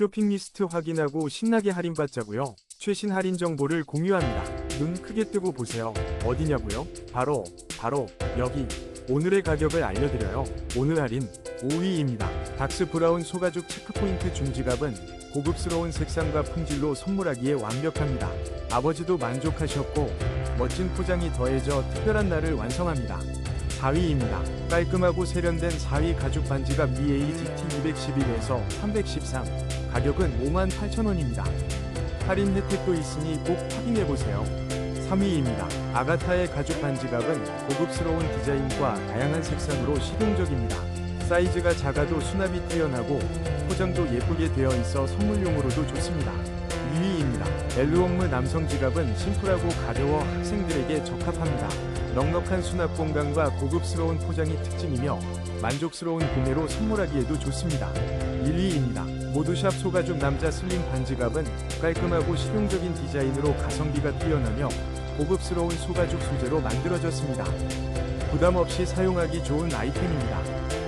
쇼핑 리스트 확인하고 신나게 할인받자고요. 최신 할인 정보를 공유합니다. 눈 크게 뜨고 보세요. 어디냐고요? 바로 바로 여기. 오늘의 가격을 알려드려요. 오늘 할인 5위입니다. 닥스 브라운 소가죽 체크포인트 중지갑은 고급스러운 색상과 품질로 선물하기에 완벽합니다. 아버지도 만족하셨고 멋진 포장이 더해져 특별한 날을 완성합니다. 4위입니다. 깔끔하고 세련된 4위 가죽 반지갑 EA GT 211에서 313. 가격은 58,000원입니다. 할인 혜택도 있으니 꼭 확인해보세요. 3위입니다. 아가타의 가죽 반지갑은 고급스러운 디자인과 다양한 색상으로 실용적입니다. 사이즈가 작아도 수납이 뛰어나고 포장도 예쁘게 되어 있어 선물용으로도 좋습니다. 2위입니다. 엘루옥무 남성 지갑은 심플하고 가벼워 학생들에게 적합합니다. 넉넉한 수납 공간과 고급스러운 포장이 특징이며 만족스러운 구매로 선물하기에도 좋습니다. 1위입니다. 모두샵 소가죽 남자 슬림 반지갑은 깔끔하고 실용적인 디자인으로 가성비가 뛰어나며 고급스러운 소가죽 소재로 만들어졌습니다. 부담 없이 사용하기 좋은 아이템입니다.